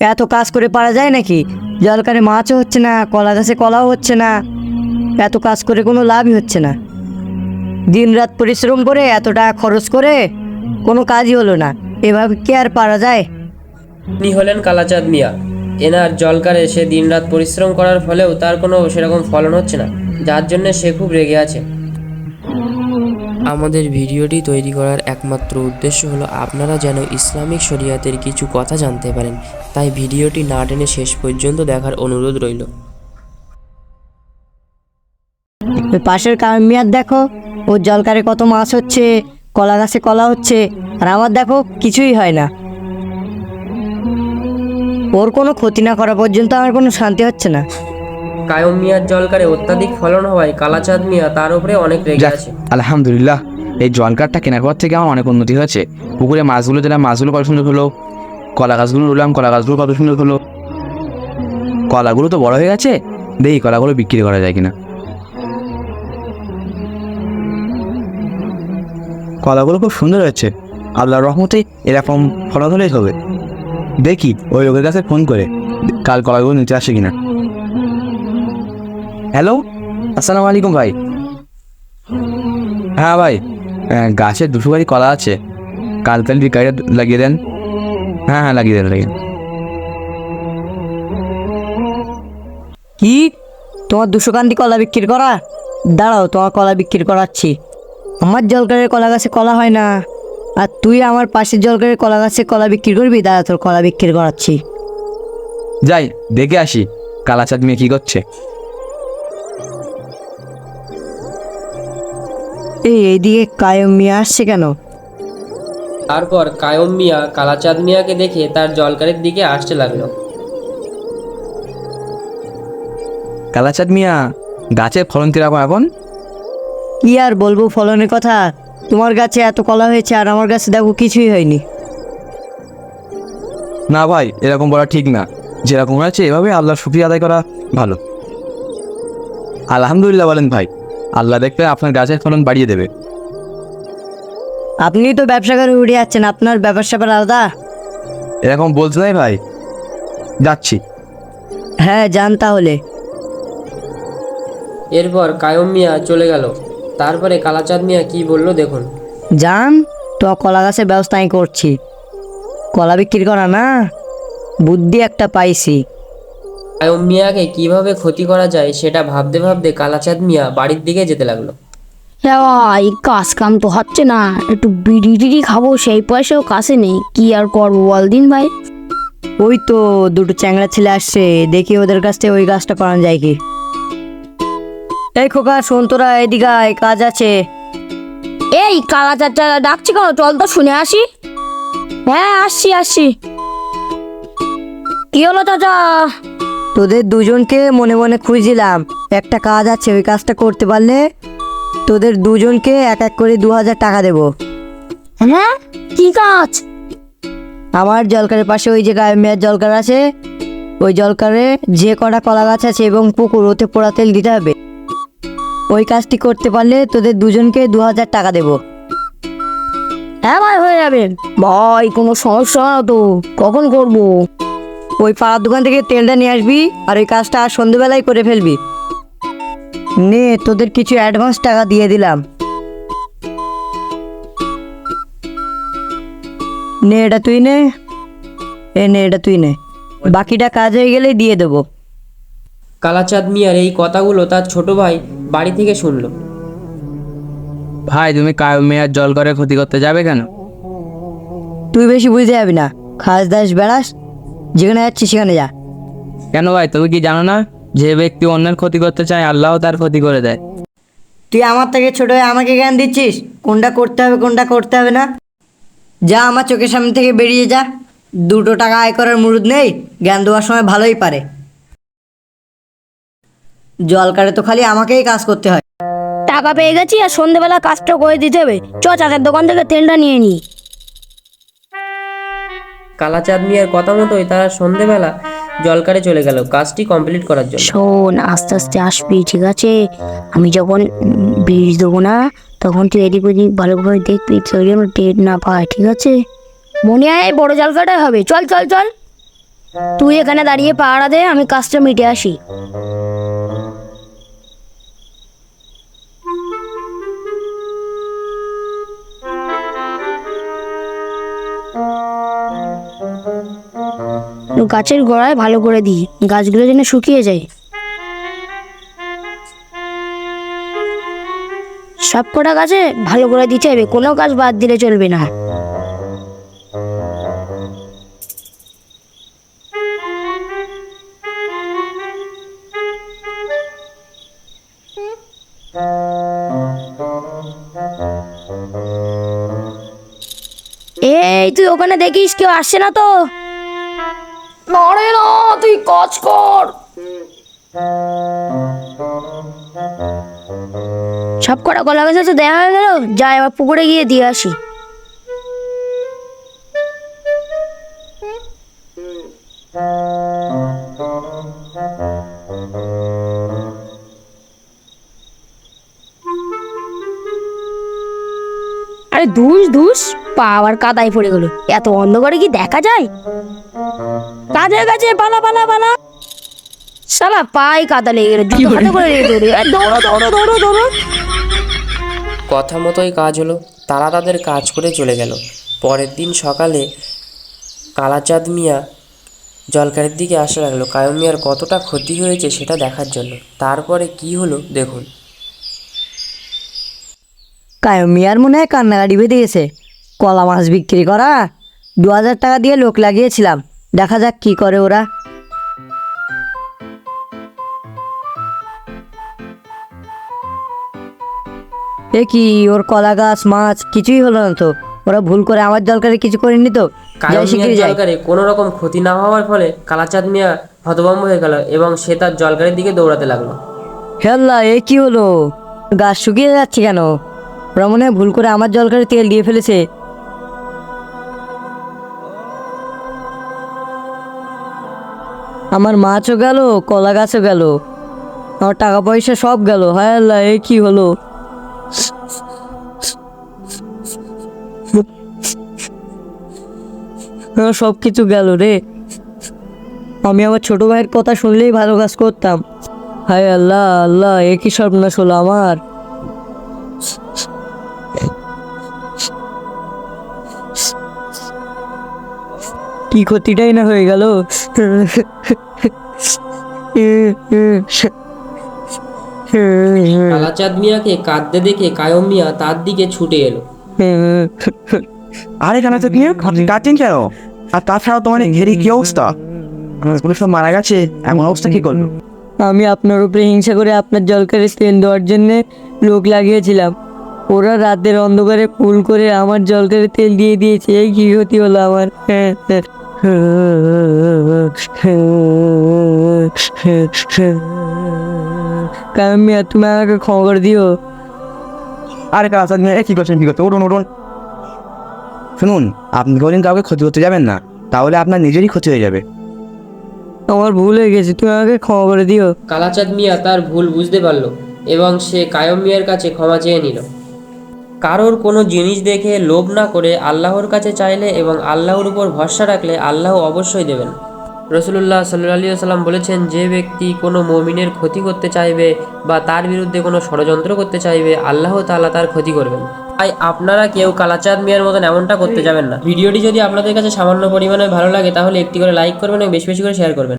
এত কাজ করে পারা যায় নাকি? জলকারে মাছও হচ্ছে না, কলা গাছে কলাও হচ্ছে না। এত কাজ করে কোনো লাভই হচ্ছে না। দিনরাত পরিশ্রম করে, এত টাকা খরচ করে কোনো কাজই হলো না। এভাবে কি আর পারা যায়? ইনি হলেন কালাচাঁদ মিয়া। এনার জলকারে সে দিনরাত পরিশ্রম করার ফলেও তার কোনো সেরকম ফলন হচ্ছে না। যার জন্য সে খুব রেগে আছে। আমাদের ভিডিওটি তৈরি করার একমাত্র উদ্দেশ্য হলো আপনারা যেন ইসলামিক শরিয়াতের কিছু কথা জানতে পারেন। তাই ভিডিওটি না টেনে শেষ পর্যন্ত দেখার অনুরোধ রইল। পাশের কামিয়ার দেখো ওর জলকারে কত মাছ হচ্ছে, কলা গাছে কলা হচ্ছে, আর আমার দেখো কিছুই হয় না। ওর কোনো ক্ষতি না করা পর্যন্ত আমার কোনো শান্তি হচ্ছে না। কায়ম মিয়ার জলকারে অত্যাধিক ফলন হওয়ায় কালাচাঁদ মিয়া তার উপরে অনেক রেগে আছে। আলহামদুলিল্লাহ এই জল কাঠটা কেনার পর থেকে আমার অনেক উন্নতি হয়েছে। পুকুরে মাছগুলো দিলাম মাছগুলো কত সুন্দর হলো। কলা গাছগুলো রুলাম কলা গাছগুলো কত সুন্দর হলো। কলাগুলো তো বড় হয়ে গেছে দেখি কলাগুলো বিক্রি করা যায় কিনা। কলাগুলো খুব সুন্দর হয়েছে। আল্লাহর রহমতে এরকম ফলন হলেই হবে। দেখি ওই লোকের কাছে ফোন করে কাল কলাগুলো নিতে আসে কিনা। হ্যালো আসসালামু আলাইকুম ভাই। হ্যাঁ ভাই গাছে দুশো গাড়ি কলা আছে। কাল তাহলে বিকারিটা লাগিয়ে দেন। হ্যাঁ হ্যাঁ লাগিয়ে দেন লাগিয়ে কি? তোমার দুশো কান্দি কলা বিক্রি করা? দাঁড়াও তোমার কলা বিক্রি করাচ্ছি। আমার জলকারের কলা গাছে কলা হয় না। আর তুই আমার পাশের জলকারের কলা গাছে কলা বিক্রি করবি? দাঁড়া তোর কলা বিক্রি করাচ্ছি। যাই দেখে আসি কালাচাঁদ মেয়ে কী করছে। এই এইদিকে কায়ম মিয়া আসছে কেন? তারপর কায়ম মিয়া কালাচাঁদ মিয়াকে দেখে তার জলকারের দিকে আসতে লাগল। কালাচাঁদ মিয়া গাছের ফলন কীরকম এখন? কি আর বলব ফলনের কথা? তোমার গাছে এত কলা হয়েছে আর আমার গাছে দেখো কিছুই হয়নি। না ভাই এরকম বলা ঠিক না। যেরকম হয়েছে এভাবে আল্লাহর শুক্রিয়া আদায় করা ভালো। আলহামদুলিল্লাহ বলেন ভাই। আল্লাহ দেখবে আপনার গাছের ফলন বাড়িয়ে দেবে। আপনি তো ব্যবসা করে উড়ে যাচ্ছেন আপনার ব্যাপার স্যাপার আলাদা। এরকম বলতে নাই ভাই? যাচ্ছি। হ্যাঁ যান তাহলে। এরপর কায়ম মিয়া চলে গেল। তারপরে কালাচাঁদ মিয়া কি বলল দেখুন। যান তো কলা গাছের ব্যবস্থা আমি করছি। কলা বিক্রি করা না বুদ্ধি একটা পাইছি। কায়ম মিয়াকে কীভাবে ক্ষতি করা যায় সেটা ভাবতে ভাবতে কালাচাঁদ মিয়া বাড়ির দিকে যেতে লাগল। হ্যাঁ ভাই কাজ কাম তো হচ্ছে না। একটু বিড়ি টিড়ি খাব সেই পয়সাও কাছে নেই। কি আর করব বল দিন ভাই। ওই তো দুটো চ্যাংড়া ছেলে আসছে। দেখি ওদের কাছ থেকে ওই গাছটা করানো যায় কি। এই খোকা শোন তোরা এদিকে আয়, কাজ আছে। এই কালা চাচা ডাকছি কেন? চল তো শুনে আসি। হ্যাঁ আসছি আসছি। কি হলো চাচা? তোদের দুজনকে মনে মনে খুঁজছিলাম। একটা কাজ আছে ওই কাজটা করতে পারলে তোদের দুজনকে এক এক করে দু হাজার টাকা দেবো। হ্যাঁ? কি কাজ? আমার জলকারের পাশে ওই যে গায়ে মেয়ের জলকার আছে ওই জলকারে যে কটা কলা গাছ আছে এবং পুকুর ওতে পোড়া তেল দিতে হবে। ওই কাজটি করতে পারলে তোদের দুজনকে দু হাজার টাকা দেবো। হ্যাঁ ভাই হয়ে যাবে। ভাই কোনো সমস্যা না তো। কখন করব? ওই পাড়ার দোকান থেকে তেলটা নিয়ে আসবি আর ওই কাজটা আর সন্ধেবেলায় করে ফেলবি। নে তোদের কিছু অ্যাডভান্স টাকা দিয়ে দিলাম। নে এটা তুই নে। এ নে এটা তুই নে। বাকিটা কাজ হয়ে গেলে দিয়ে দেবো। কালাচাঁদ মিয়ার এই কথাগুলো তার ছোট ভাই বাড়ি থেকে শুনলো। ভাই তুমি কায়ো মেয়ার জল করে ক্ষতি করতে যাবে কেন? তুই বেশি বুঝতে যাবি না। খাস দাস বেড়াস যেখানে যাচ্ছিস সেখানে যা। কেন ভাই তুমি কি জানো না? যে ব্যক্তি অন্যের ক্ষতি করতে চায় আল্লাহ তার ক্ষতি করে দেয়। তুই আমার থেকে ছোট হয়ে আমাকে জ্ঞান দিচ্ছিস? কোনটা করতে হবে কোনটা করতে হবে না? যা আমার চোখের সামনে থেকে বেরিয়ে যা। দুটো টাকা আয় করার মুরুদ নেই জ্ঞান দেওয়ার সময় ভালোই পারে। জল কাটে তো খালি আমাকেই কাজ করতে হয়। টাকা পেয়ে গেছি আর সন্ধেবেলা কাজটা করে দিতে হবে। চ চাচার দোকান থেকে তেলটা নিয়ে নি। কালাচাঁদ মিয়ার কথা মতোই তারা সন্ধেবেলা জলকারে চলে গেল কাজটি কমপ্লিট করার জন্য। শোন, আস্তে আস্তে আসবি, ঠিক আছে? আমি যখন বিড়ি দেবো না, তখন তুই এদিক ওদিক ভালোভাবে দেখবি কেউ যেন টের না পায়, ঠিক আছে? মনে হয় বড় জালকাটাই হবে। চল চল চল। তুই এখানে দাঁড়িয়ে পাহারা দে, আমি কাজটা মিটে আসি। গাছের গোড়ায় ভালো করে দিই, গাছগুলো যেন শুকিয়ে যায়। সব কটা গাছে ভালো করে দিতে হবে, কোনো গাছ বাদ দিলে চলবে না। এই তুই ওখানে দেখিস, কেউ আসছে না তো? নড়ে না তুই কাজ কর। সব কটা কলা গাছে তো দেখা হয়ে গেল যাই এবার পুকুরে গিয়ে দিয়ে আসি। আরে ধুস ধুস পা আবার কাদায় পড়ে গেল। এত অন্ধকারে কি দেখা যায়? কাজের কাছে পালা পালা পালা। সালা পায়ে কাদা লেগে গেল জুতো হাতে করে লেগে দৌড়ো দৌড়ো দৌড়ো দৌড়ো। কথা মতোই কাজ হলো। তারা তাদের কাজ করে চলে গেল। পরের দিন সকালে কালাচাঁদ মিয়া জলকারের দিকে আসা লাগল। কায়ম মিয়ার কতটা ক্ষতি হয়েছে সেটা দেখার জন্য। তারপরে কি হলো দেখুন। কায়ম মিয়ার মনে হয় কান্নাকাটি বেঁধে গেছে। কলা মাছ বিক্রি করা। দু হাজার টাকা দিয়ে লোক লাগিয়েছিলাম। দেখা যাক কি করে ওরা। এ কি ওর কলা গাছ মাছ কিছুই হলো না তো? ওরা ভুল করে আমার জলকারে কিছু করেনি তো? জলকারে কোনো রকম ক্ষতি না হওয়ার ফলে কালাচাঁদ মিয়া হতভম্ব হয়ে গেল এবং সে তার জলকারের দিকে দৌড়াতে লাগল। হেল্লা এ কি হলো? গাছ শুকিয়ে যাচ্ছে কেন? ওরা মনে হয় ভুল করে আমার জলকারে তেল দিয়ে ফেলেছে। আমার মাছও গেল কলা গাছও গেল। আমার টাকা পয়সা সব গেল। হায় আল্লাহ, এ কি হলো? আমার সব কিছু গেল রে। আমি আমার ছোট ভাইয়ের কথা শুনলেই ভালো কাজ করতাম। হায় আল্লাহ আল্লাহ, এ কি সর্বনাশ হলো আমার? কি ক্ষতিটাই না হয়ে গেল? কালাচাঁদ মিয়াকে কাঁদতে দেখে কায়ম মিয়া তার দিকে ছুটে এলো। আরে কেন তো নিয়ে কাটিং কেন? আর তাছাড়াও তোমার ঘেরি কি অবস্থা? মানুষগুলো সব মারা গেছে এমন অবস্থা কি করল? আমি আপনার উপরে হিংসা করে আপনার জলকারে তেল দেওয়ার জন্য লোক লাগিয়েছিলাম। ওরা রাতের অন্ধকারে ফুল করে আমার জলকারে তেল দিয়ে দিয়েছে এই কি ক্ষতি হলো আমার? কারণ মিয়া তুমি আমাকে ক্ষমা করে দিও। আরে কাজ নিয়ে কি করছেন? কি করছেন? উঠুন উঠুন। শুনুন আপনি কোনোদিন কাউকে ক্ষতি করতে যাবেন না। তাহলে আপনার নিজেরই ক্ষতি হয়ে যাবে। আমার ভুল হয়ে গেছে তুমি আমাকে ক্ষমা করে দিও। কালাচাঁদ মিয়া তার ভুল বুঝতে পারল এবং সে কায়ম মিয়ার কাছে ক্ষমা চেয়ে নিল। কারোর কোনো জিনিস দেখে লোভ না করে আল্লাহর কাছে চাইলে এবং আল্লাহর উপর ভরসা রাখলে আল্লাহ অবশ্যই দেবেন। রসুল্লাহ সাল্লাহ সাল্লাম বলেছেন, যে ব্যক্তি কোনো মমিনের ক্ষতি করতে চাইবে বা তার বিরুদ্ধে কোনো ষড়যন্ত্র করতে চাইবে, আল্লাহ তাআলা তার ক্ষতি করবেন। তাই আপনারা কেউ কালাচাঁদ মিয়ার মতন এমনটা করতে যাবেন না। ভিডিওটি যদি আপনাদের কাছে সামান্য পরিমাণে ভালো লাগে, তাহলে একটি করে লাইক করবেন এবং বেশি বেশি করে শেয়ার করবেন।